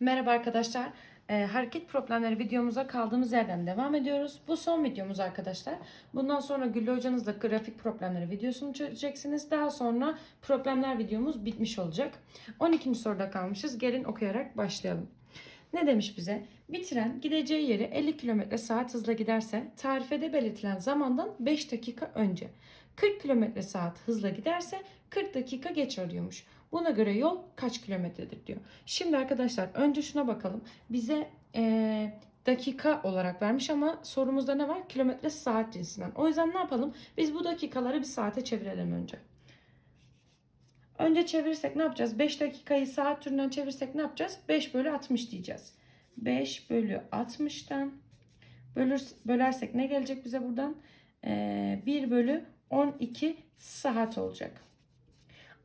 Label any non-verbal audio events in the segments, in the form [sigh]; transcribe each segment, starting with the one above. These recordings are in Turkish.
Merhaba arkadaşlar. Ee, hareket problemleri videomuza kaldığımız yerden devam ediyoruz. Bu son videomuz arkadaşlar. Bundan sonra Güllü hocanızla grafik problemleri videosunu çözeceksiniz. Daha sonra problemler videomuz bitmiş olacak. 12. soruda kalmışız. Gelin okuyarak başlayalım. Ne demiş bize? Bir tren gideceği yere 50 km saat hızla giderse tarifede belirtilen zamandan 5 dakika önce. 40 km saat hızla giderse 40 dakika geç arıyormuş. Buna göre yol kaç kilometredir diyor. Şimdi arkadaşlar önce şuna bakalım. Bize eee, dakika olarak vermiş ama sorumuzda ne var? Kilometre saat cinsinden. O yüzden ne yapalım? Biz bu dakikaları bir saate çevirelim önce. Önce çevirirsek ne yapacağız? 5 dakikayı saat türünden çevirsek ne yapacağız? 5 bölü 60 diyeceğiz. 5 bölü 60'tan bölür, bölersek ne gelecek bize buradan? Ee, 1 bölü 12 saat olacak.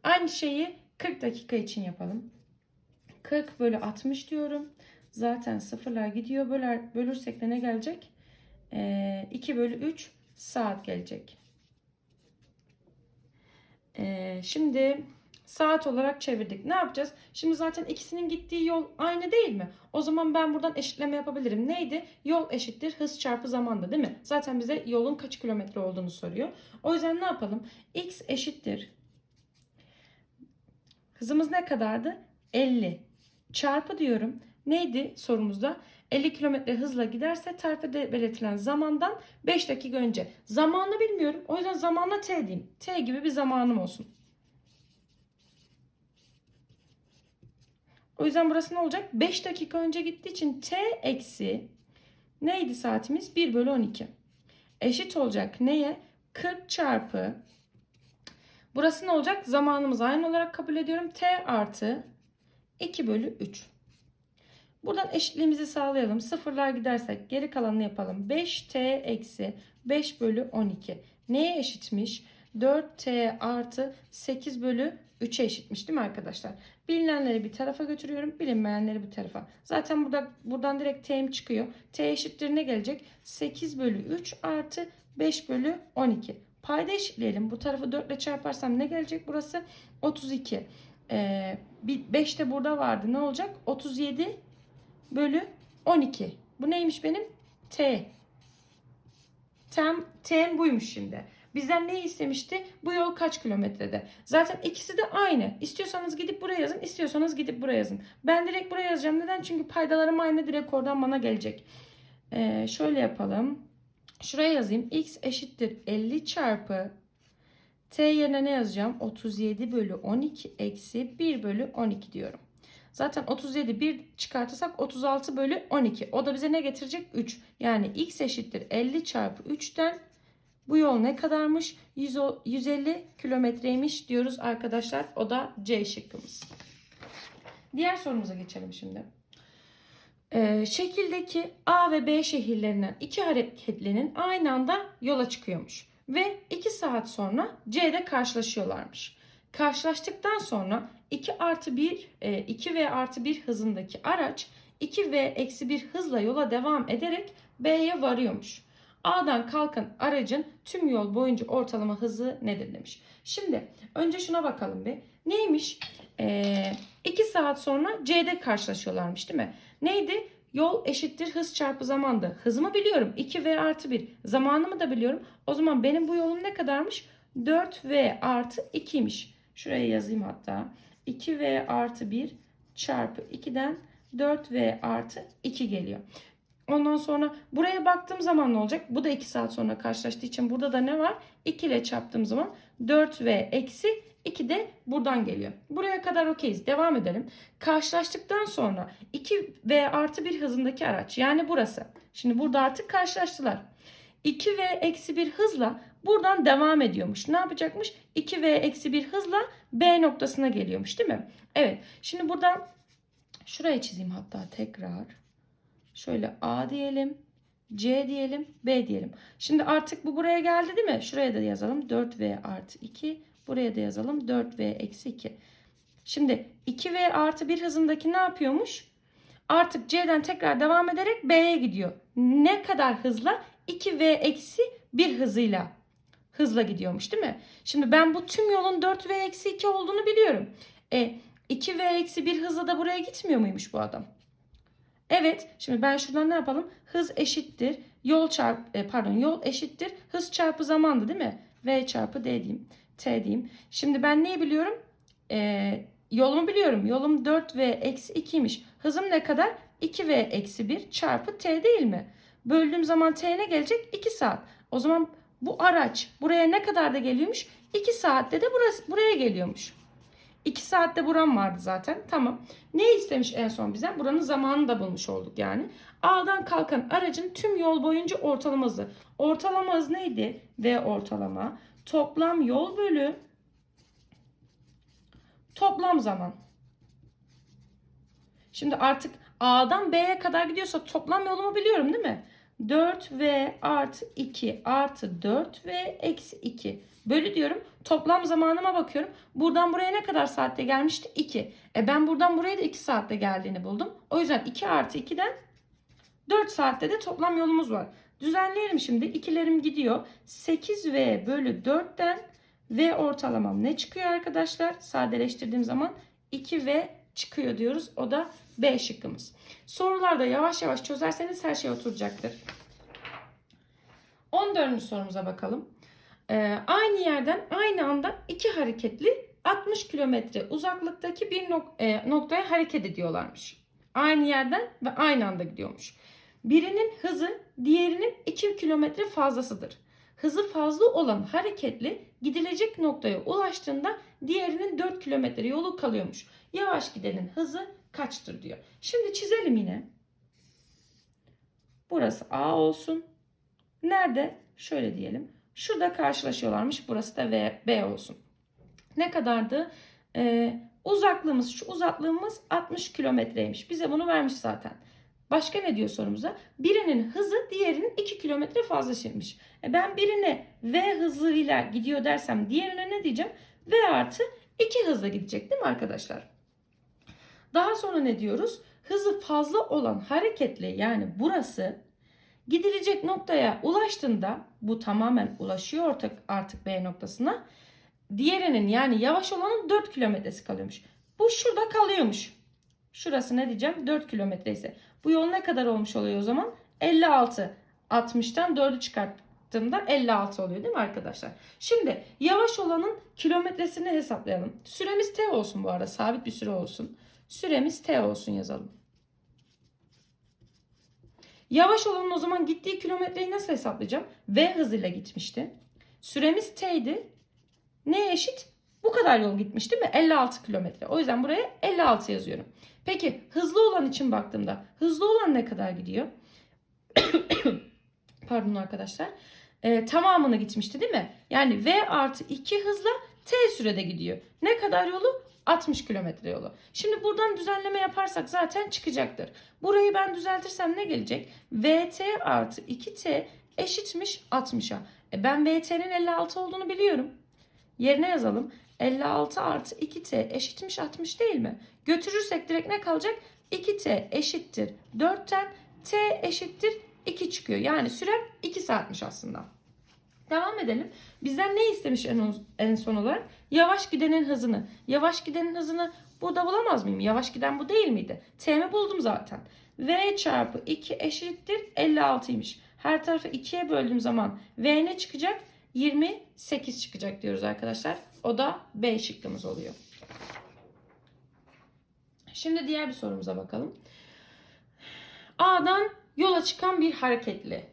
Aynı şeyi 40 dakika için yapalım. 40 bölü 60 diyorum. Zaten sıfırlar gidiyor. Böler, bölürsek de ne gelecek? Ee, 2 bölü 3 saat gelecek. Ee, şimdi saat olarak çevirdik. Ne yapacağız? Şimdi zaten ikisinin gittiği yol aynı değil mi? O zaman ben buradan eşitleme yapabilirim. Neydi? Yol eşittir hız çarpı zamanda değil mi? Zaten bize yolun kaç kilometre olduğunu soruyor. O yüzden ne yapalım? X eşittir. Hızımız ne kadardı? 50. Çarpı diyorum. Neydi sorumuzda? 50 kilometre hızla giderse tarifede belirtilen zamandan 5 dakika önce. Zamanını bilmiyorum. O yüzden zamanla t diyeyim. T gibi bir zamanım olsun. O yüzden burası ne olacak? 5 dakika önce gittiği için t eksi neydi saatimiz? 1 bölü 12. Eşit olacak neye? 40 çarpı Burası ne olacak? Zamanımız aynı olarak kabul ediyorum. T artı 2 bölü 3. Buradan eşitliğimizi sağlayalım. Sıfırlar gidersek geri kalanını yapalım. 5t eksi 5 bölü 12. Neye eşitmiş? 4t artı 8 bölü 3'e eşitmiş değil mi arkadaşlar? Bilinenleri bir tarafa götürüyorum. Bilinmeyenleri bir tarafa. Zaten burada buradan direkt t'm çıkıyor. t eşittir ne gelecek? 8 bölü 3 artı 5 bölü 12. Payda eşitleyelim. Bu tarafı 4 ile çarparsam ne gelecek burası? 32. Ee, 5 de burada vardı. Ne olacak? 37 bölü 12. Bu neymiş benim? T. Tem, T'm buymuş şimdi. Bizden ne istemişti? Bu yol kaç kilometrede? Zaten ikisi de aynı. İstiyorsanız gidip buraya yazın, istiyorsanız gidip buraya yazın. Ben direkt buraya yazacağım. Neden? Çünkü paydalarım aynı. Direkt oradan bana gelecek. Ee, şöyle yapalım. Şuraya yazayım. X eşittir 50 çarpı T yerine ne yazacağım? 37 bölü 12 eksi 1 bölü 12 diyorum. Zaten 37 1 çıkartırsak 36 bölü 12. O da bize ne getirecek? 3. Yani x eşittir 50 çarpı 3'ten bu yol ne kadarmış? 100 o- 150 kilometreymiş diyoruz arkadaşlar. O da C şıkkımız. Diğer sorumuza geçelim şimdi. Ee, şekildeki A ve B şehirlerinden iki hareketlinin aynı anda yola çıkıyormuş. Ve 2 saat sonra C'de karşılaşıyorlarmış. Karşılaştıktan sonra 2 artı 1, 2 v artı 1 hızındaki araç 2 v eksi 1 hızla yola devam ederek B'ye varıyormuş. A'dan kalkan aracın tüm yol boyunca ortalama hızı nedir demiş. Şimdi önce şuna bakalım bir. Neymiş? 2 saat sonra C'de karşılaşıyorlarmış değil mi? Neydi? Yol eşittir hız çarpı zamandı. Hızımı biliyorum. 2v artı 1. Zamanımı da biliyorum. O zaman benim bu yolum ne kadarmış? 4v artı 2'ymiş. Şuraya yazayım hatta. 2v artı 1 çarpı 2'den 4v artı 2 geliyor. Ondan sonra buraya baktığım zaman ne olacak? Bu da 2 saat sonra karşılaştığı için burada da ne var? 2 ile çarptığım zaman 4v eksi 2 de buradan geliyor. Buraya kadar okeyiz. Devam edelim. Karşılaştıktan sonra 2v artı 1 hızındaki araç yani burası. Şimdi burada artık karşılaştılar. 2v eksi 1 hızla buradan devam ediyormuş. Ne yapacakmış? 2v eksi 1 hızla B noktasına geliyormuş değil mi? Evet. Şimdi buradan şuraya çizeyim hatta tekrar. Şöyle A diyelim. C diyelim. B diyelim. Şimdi artık bu buraya geldi değil mi? Şuraya da yazalım. 4v artı 2. Buraya da yazalım. 4v eksi 2. Şimdi 2v artı 1 hızındaki ne yapıyormuş? Artık C'den tekrar devam ederek B'ye gidiyor. Ne kadar hızla? 2v eksi 1 hızıyla hızla gidiyormuş değil mi? Şimdi ben bu tüm yolun 4v eksi 2 olduğunu biliyorum. E, 2v eksi 1 hızla da buraya gitmiyor muymuş bu adam? Evet. Şimdi ben şuradan ne yapalım? Hız eşittir. Yol çarp e, pardon yol eşittir. Hız çarpı zamandı değil mi? V çarpı D diyeyim. T diyeyim. Şimdi ben neyi biliyorum? Ee, yolumu biliyorum. Yolum 4V eksi 2'ymiş. Hızım ne kadar? 2V eksi 1 çarpı T değil mi? Böldüğüm zaman T ne gelecek? 2 saat. O zaman bu araç buraya ne kadar da geliyormuş? 2 saatte de burası, buraya geliyormuş. 2 saatte buram vardı zaten. Tamam. Ne istemiş en son bize? Buranın zamanını da bulmuş olduk yani. A'dan kalkan aracın tüm yol boyunca ortalama hızı. Ortalama hız neydi? V ortalama. Toplam yol bölü toplam zaman. Şimdi artık A'dan B'ye kadar gidiyorsa toplam yolumu biliyorum değil mi? 4V artı 2 artı 4V eksi 2 bölü diyorum. Toplam zamanıma bakıyorum. Buradan buraya ne kadar saatte gelmişti? 2. E ben buradan buraya da 2 saatte geldiğini buldum. O yüzden 2 artı 2'den 4 saatte de toplam yolumuz var. Düzenleyelim şimdi. İkilerim gidiyor. 8V bölü 4'ten V ortalamam ne çıkıyor arkadaşlar? Sadeleştirdiğim zaman 2V çıkıyor diyoruz. O da B şıkkımız. Sorularda yavaş yavaş çözerseniz her şey oturacaktır. 14. sorumuza bakalım. Ee, aynı yerden aynı anda iki hareketli 60 kilometre uzaklıktaki bir nok- e, noktaya hareket ediyorlarmış. Aynı yerden ve aynı anda gidiyormuş. Birinin hızı diğerinin 2 kilometre fazlasıdır. Hızı fazla olan hareketli gidilecek noktaya ulaştığında diğerinin 4 kilometre yolu kalıyormuş. Yavaş gidenin hızı kaçtır diyor. Şimdi çizelim yine. Burası A olsun. Nerede? Şöyle diyelim. Şurada karşılaşıyorlarmış. Burası da V, B olsun. Ne kadardı? Ee, uzaklığımız, şu uzaklığımız 60 kilometreymiş. Bize bunu vermiş zaten. Başka ne diyor sorumuza? Birinin hızı diğerinin 2 kilometre fazla şeymiş. E ben birine V hızıyla gidiyor dersem diğerine ne diyeceğim? V artı 2 hızla gidecek değil mi arkadaşlar? Daha sonra ne diyoruz? Hızı fazla olan hareketli yani burası gidilecek noktaya ulaştığında bu tamamen ulaşıyor artık, artık B noktasına. Diğerinin yani yavaş olanın 4 kilometresi kalıyormuş. Bu şurada kalıyormuş. Şurası ne diyeceğim? 4 kilometre ise. Bu yol ne kadar olmuş oluyor o zaman? 56. 60'tan 4'ü çıkarttığımda 56 oluyor değil mi arkadaşlar? Şimdi yavaş olanın kilometresini hesaplayalım. Süremiz T olsun bu arada. Sabit bir süre olsun. Süremiz T olsun yazalım. Yavaş olanın o zaman gittiği kilometreyi nasıl hesaplayacağım? V hızıyla gitmişti. Süremiz T'ydi. Neye eşit? Bu kadar yol gitmiş değil mi? 56 kilometre. O yüzden buraya 56 yazıyorum. Peki hızlı olan için baktığımda hızlı olan ne kadar gidiyor? [coughs] Pardon arkadaşlar. Ee, tamamını gitmişti değil mi? Yani V artı 2 hızla T sürede gidiyor. Ne kadar yolu? 60 kilometre yolu. Şimdi buradan düzenleme yaparsak zaten çıkacaktır. Burayı ben düzeltirsem ne gelecek? VT artı 2T eşitmiş 60'a. E ben VT'nin 56 olduğunu biliyorum. Yerine yazalım. 56 artı 2T eşitmiş 60 değil mi? Götürürsek direkt ne kalacak? 2T eşittir 4'ten T eşittir 2 çıkıyor. Yani sürem 2 saatmiş aslında. Devam edelim. Bizden ne istemiş en, en son olarak? Yavaş gidenin hızını. Yavaş gidenin hızını burada bulamaz mıyım? Yavaş giden bu değil miydi? T'mi buldum zaten. V çarpı 2 eşittir 56'ymış. Her tarafı 2'ye böldüğüm zaman V ne çıkacak? 28 çıkacak diyoruz arkadaşlar. O da B şıkkımız oluyor. Şimdi diğer bir sorumuza bakalım. A'dan yola çıkan bir hareketli.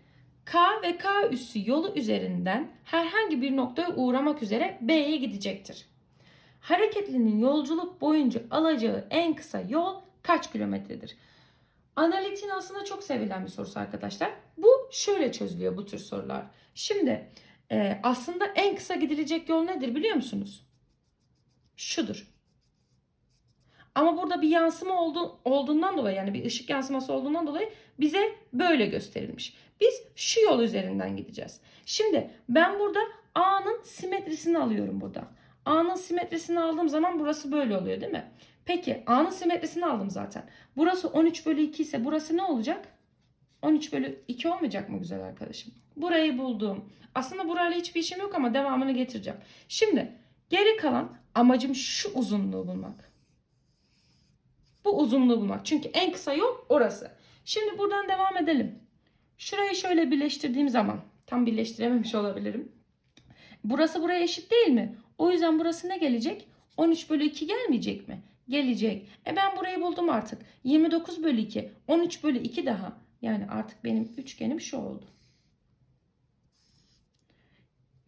K ve K üssü yolu üzerinden herhangi bir noktaya uğramak üzere B'ye gidecektir. Hareketlinin yolculuk boyunca alacağı en kısa yol kaç kilometredir? Analitiğin aslında çok sevilen bir sorusu arkadaşlar. Bu şöyle çözülüyor bu tür sorular. Şimdi e, aslında en kısa gidilecek yol nedir biliyor musunuz? Şudur. Ama burada bir yansıma oldu, olduğundan dolayı yani bir ışık yansıması olduğundan dolayı bize böyle gösterilmiş. Biz şu yol üzerinden gideceğiz. Şimdi ben burada A'nın simetrisini alıyorum burada. A'nın simetrisini aldığım zaman burası böyle oluyor değil mi? Peki A'nın simetrisini aldım zaten. Burası 13 bölü 2 ise burası ne olacak? 13 bölü 2 olmayacak mı güzel arkadaşım? Burayı buldum. Aslında burayla hiçbir işim yok ama devamını getireceğim. Şimdi geri kalan amacım şu uzunluğu bulmak. Bu uzunluğu bulmak. Çünkü en kısa yol orası. Şimdi buradan devam edelim. Şurayı şöyle birleştirdiğim zaman tam birleştirememiş olabilirim. Burası buraya eşit değil mi? O yüzden burası ne gelecek? 13 bölü 2 gelmeyecek mi? Gelecek. E ben burayı buldum artık. 29 bölü 2. 13 bölü 2 daha. Yani artık benim üçgenim şu oldu.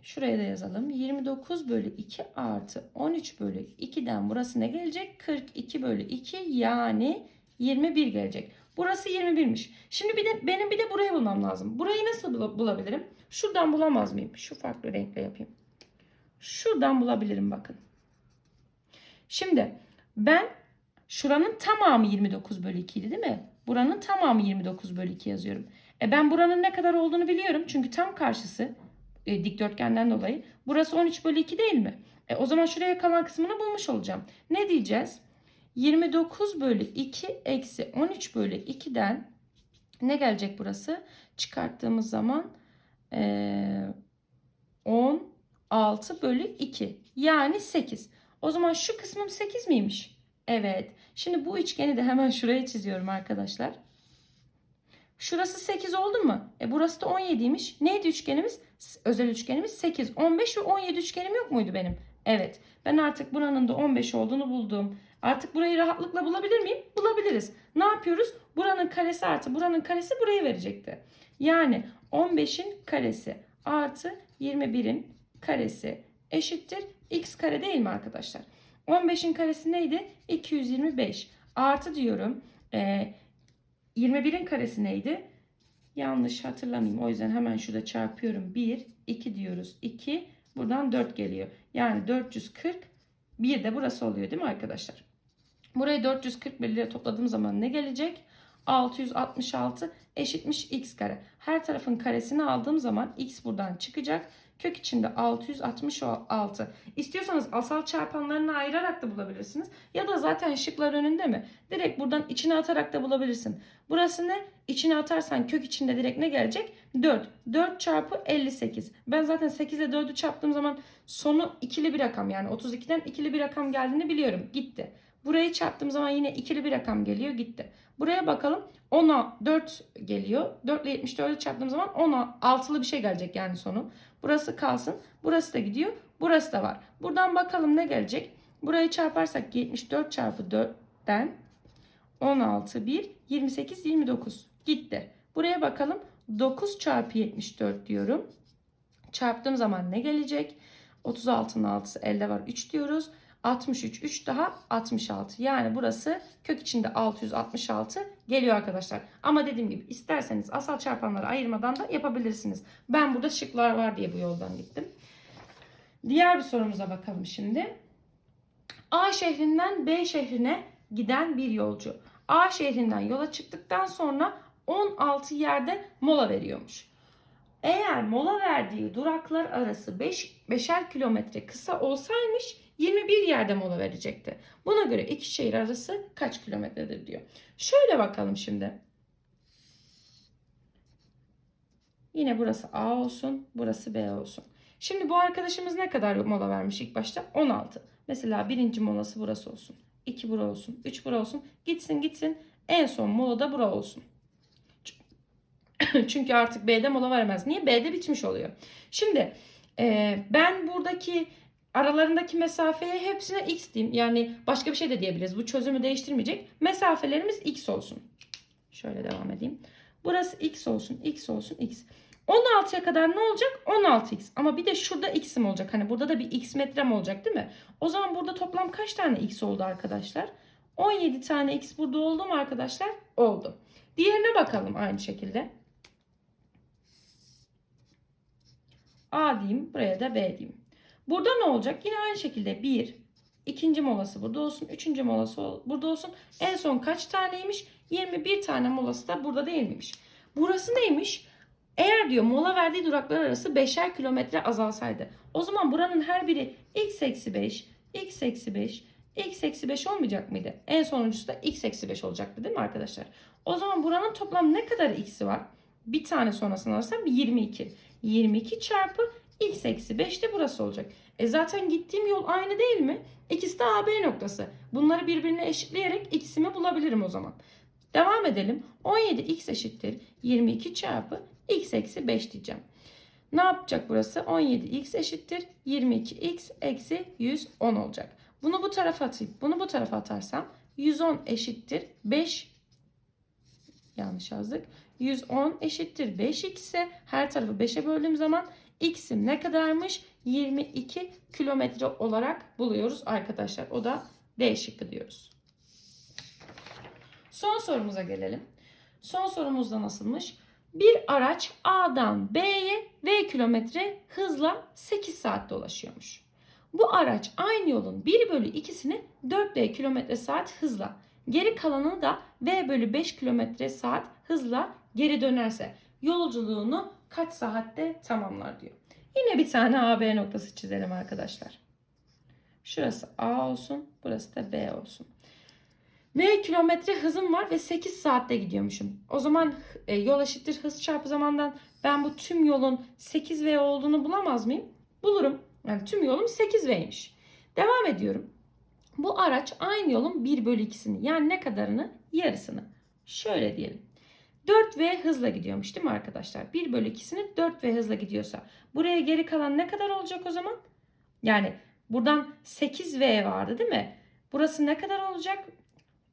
Şuraya da yazalım. 29 bölü 2 artı 13 bölü 2'den burası ne gelecek? 42 bölü 2 yani 21 gelecek. Burası 21'miş. Şimdi bir de benim bir de burayı bulmam lazım. Burayı nasıl bula- bulabilirim? Şuradan bulamaz mıyım? Şu farklı renkle yapayım. Şuradan bulabilirim bakın. Şimdi ben şuranın tamamı 29 bölü 2 idi değil mi? Buranın tamamı 29 bölü 2 yazıyorum. E ben buranın ne kadar olduğunu biliyorum. Çünkü tam karşısı e, dikdörtgenden dolayı. Burası 13 bölü 2 değil mi? E, o zaman şuraya kalan kısmını bulmuş olacağım. Ne diyeceğiz? 29 bölü 2 eksi 13 bölü 2'den ne gelecek burası? Çıkarttığımız zaman e, 16 bölü 2 yani 8. O zaman şu kısmım 8 miymiş? Evet. Şimdi bu üçgeni de hemen şuraya çiziyorum arkadaşlar. Şurası 8 oldu mu? E burası da 17'ymiş. Neydi üçgenimiz? Özel üçgenimiz 8, 15 ve 17 üçgenim yok muydu benim? Evet. Ben artık buranın da 15 olduğunu buldum. Artık burayı rahatlıkla bulabilir miyim? Bulabiliriz. Ne yapıyoruz? Buranın karesi artı buranın karesi burayı verecekti. Yani 15'in karesi artı 21'in karesi eşittir x kare değil mi arkadaşlar? 15'in karesi neydi? 225 artı diyorum. Ee, 21'in karesi neydi? Yanlış hatırlamayayım. O yüzden hemen şurada çarpıyorum. 1, 2 diyoruz. 2, buradan 4 geliyor. Yani 440. Bir de burası oluyor değil mi arkadaşlar? Burayı 441 ile topladığım zaman ne gelecek? 666 eşitmiş x kare. Her tarafın karesini aldığım zaman x buradan çıkacak. Kök içinde 666. İstiyorsanız asal çarpanlarını ayırarak da bulabilirsiniz. Ya da zaten şıklar önünde mi? Direkt buradan içine atarak da bulabilirsin. Burası ne? İçine atarsan kök içinde direkt ne gelecek? 4. 4 çarpı 58. Ben zaten 8 ile 4'ü çarptığım zaman sonu ikili bir rakam yani 32'den ikili bir rakam geldiğini biliyorum. Gitti. Burayı çarptığım zaman yine ikili bir rakam geliyor gitti. Buraya bakalım 10'a 4 geliyor. 4 ile 74'ü çarptığım zaman 10'a 6'lı bir şey gelecek yani sonu. Burası kalsın. Burası da gidiyor. Burası da var. Buradan bakalım ne gelecek. Burayı çarparsak 74 çarpı 4'ten 16, 1, 28, 29 gitti. Buraya bakalım 9 çarpı 74 diyorum. Çarptığım zaman ne gelecek? 36'nın 6'sı elde var 3 diyoruz. 63, 3 daha 66. Yani burası kök içinde 666 geliyor arkadaşlar. Ama dediğim gibi isterseniz asal çarpanları ayırmadan da yapabilirsiniz. Ben burada şıklar var diye bu yoldan gittim. Diğer bir sorumuza bakalım şimdi. A şehrinden B şehrine giden bir yolcu. A şehrinden yola çıktıktan sonra 16 yerde mola veriyormuş. Eğer mola verdiği duraklar arası 5 beşer kilometre kısa olsaymış 21 yerde mola verecekti. Buna göre iki şehir arası kaç kilometredir diyor. Şöyle bakalım şimdi. Yine burası A olsun, burası B olsun. Şimdi bu arkadaşımız ne kadar mola vermiş ilk başta? 16. Mesela birinci molası burası olsun. 2 bura olsun. 3 bura olsun. Gitsin gitsin. En son mola da bura olsun. Çünkü artık B'de mola vermez. Niye? B'de bitmiş oluyor. Şimdi e, ben buradaki aralarındaki mesafeye hepsine x diyeyim. Yani başka bir şey de diyebiliriz. Bu çözümü değiştirmeyecek. Mesafelerimiz x olsun. Şöyle devam edeyim. Burası x olsun, x olsun, x. 16'ya kadar ne olacak? 16x. Ama bir de şurada x'im olacak. Hani burada da bir x metrem olacak değil mi? O zaman burada toplam kaç tane x oldu arkadaşlar? 17 tane x burada oldu mu arkadaşlar? Oldu. Diğerine bakalım aynı şekilde. A diyeyim. Buraya da B diyeyim. Burada ne olacak? Yine aynı şekilde 1. ikinci molası burada olsun. Üçüncü molası ol- burada olsun. En son kaç taneymiş? 21 tane molası da burada değil miymiş? Burası neymiş? Eğer diyor mola verdiği duraklar arası 5'er kilometre azalsaydı. O zaman buranın her biri x eksi 5, x eksi 5, x eksi 5 olmayacak mıydı? En sonuncusu da x eksi 5 olacaktı değil mi arkadaşlar? O zaman buranın toplam ne kadar x'i var? Bir tane sonrasını alırsam 22. 22 çarpı x eksi 5 de burası olacak. E zaten gittiğim yol aynı değil mi? İkisi de AB noktası. Bunları birbirine eşitleyerek x'imi bulabilirim o zaman. Devam edelim. 17x eşittir 22 çarpı x eksi 5 diyeceğim. Ne yapacak burası? 17x eşittir 22x eksi 110 olacak. Bunu bu tarafa atıp bunu bu tarafa atarsam 110 eşittir 5 yanlış yazdık. 110 eşittir 5x ise her tarafı 5'e böldüğüm zaman x'im ne kadarmış? 22 kilometre olarak buluyoruz arkadaşlar. O da D şıkkı diyoruz. Son sorumuza gelelim. Son sorumuzda nasılmış? Bir araç A'dan B'ye V kilometre hızla 8 saatte ulaşıyormuş. Bu araç aynı yolun 1 bölü 2'sini 4V kilometre saat hızla, geri kalanını da V bölü 5 kilometre saat hızla geri dönerse yolculuğunu kaç saatte tamamlar diyor. Yine bir tane AB noktası çizelim arkadaşlar. Şurası A olsun, burası da B olsun. V kilometre hızım var ve 8 saatte gidiyormuşum. O zaman e, yol eşittir hız çarpı zamandan ben bu tüm yolun 8V olduğunu bulamaz mıyım? Bulurum. Yani tüm yolum 8V'ymiş. Devam ediyorum. Bu araç aynı yolun 1 bölü 2'sini yani ne kadarını? Yarısını. Şöyle diyelim. 4V hızla gidiyormuş değil mi arkadaşlar? 1 bölü 2'sini 4V hızla gidiyorsa buraya geri kalan ne kadar olacak o zaman? Yani buradan 8V vardı değil mi? Burası ne kadar olacak?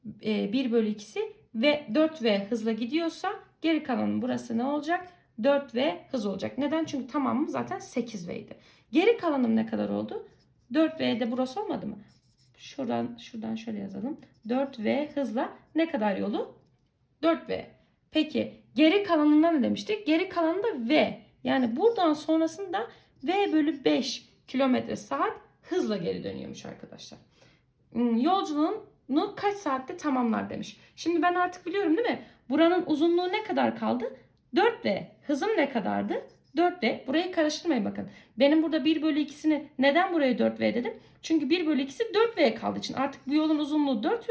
1 bölü 2'si ve 4V hızla gidiyorsa geri kalanın burası ne olacak? 4V hız olacak. Neden? Çünkü tamamım zaten 8V'ydi. Geri kalanım ne kadar oldu? 4V'de burası olmadı mı? Şuradan şuradan şöyle yazalım. 4V hızla ne kadar yolu? 4V. Peki geri kalanında ne demiştik? Geri kalanında V. Yani buradan sonrasında V bölü 5 kilometre saat hızla geri dönüyormuş arkadaşlar. Hmm, Yolculuğunu kaç saatte tamamlar demiş. Şimdi ben artık biliyorum değil mi? Buranın uzunluğu ne kadar kaldı? 4V. Hızım ne kadardı? 4V. Burayı karıştırmayın bakın. Benim burada 1 bölü 2'sini neden buraya 4V dedim? Çünkü 1 bölü 2'si 4V kaldığı için. Artık bu yolun uzunluğu 4V.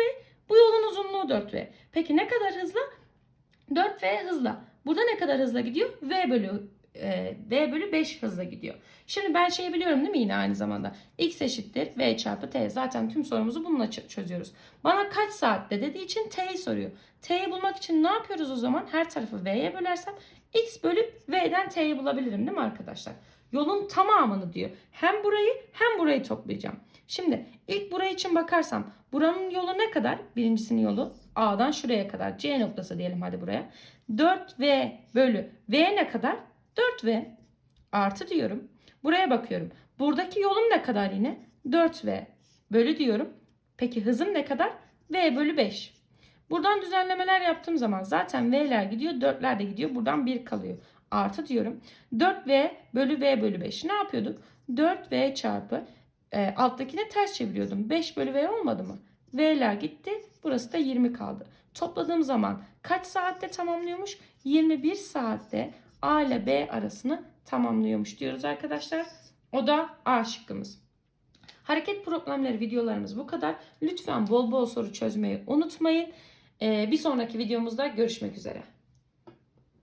Bu yolun uzunluğu 4V. Peki ne kadar hızla? 4V hızla. Burada ne kadar hızla gidiyor? V bölü e, V bölü 5 hızla gidiyor. Şimdi ben şeyi biliyorum değil mi yine aynı zamanda? X eşittir V çarpı T. Zaten tüm sorumuzu bununla çözüyoruz. Bana kaç saatte dediği için T'yi soruyor. T'yi bulmak için ne yapıyoruz o zaman? Her tarafı V'ye bölersem X bölü V'den T'yi bulabilirim değil mi arkadaşlar? Yolun tamamını diyor. Hem burayı hem burayı toplayacağım. Şimdi ilk burayı için bakarsam buranın yolu ne kadar? Birincisinin yolu A'dan şuraya kadar. C noktası diyelim hadi buraya. 4V bölü V ne kadar? 4V artı diyorum. Buraya bakıyorum. Buradaki yolum ne kadar yine? 4V bölü diyorum. Peki hızım ne kadar? V bölü 5. Buradan düzenlemeler yaptığım zaman zaten V'ler gidiyor, 4'ler de gidiyor. Buradan 1 kalıyor. Artı diyorum. 4V bölü V bölü 5. Ne yapıyorduk? 4V çarpı e, alttakine ters çeviriyordum. 5 bölü V olmadı mı? V'ler gitti. Burası da 20 kaldı. Topladığım zaman kaç saatte tamamlıyormuş? 21 saatte A ile B arasını tamamlıyormuş diyoruz arkadaşlar. O da A şıkkımız. Hareket problemleri videolarımız bu kadar. Lütfen bol bol soru çözmeyi unutmayın. Ee, bir sonraki videomuzda görüşmek üzere.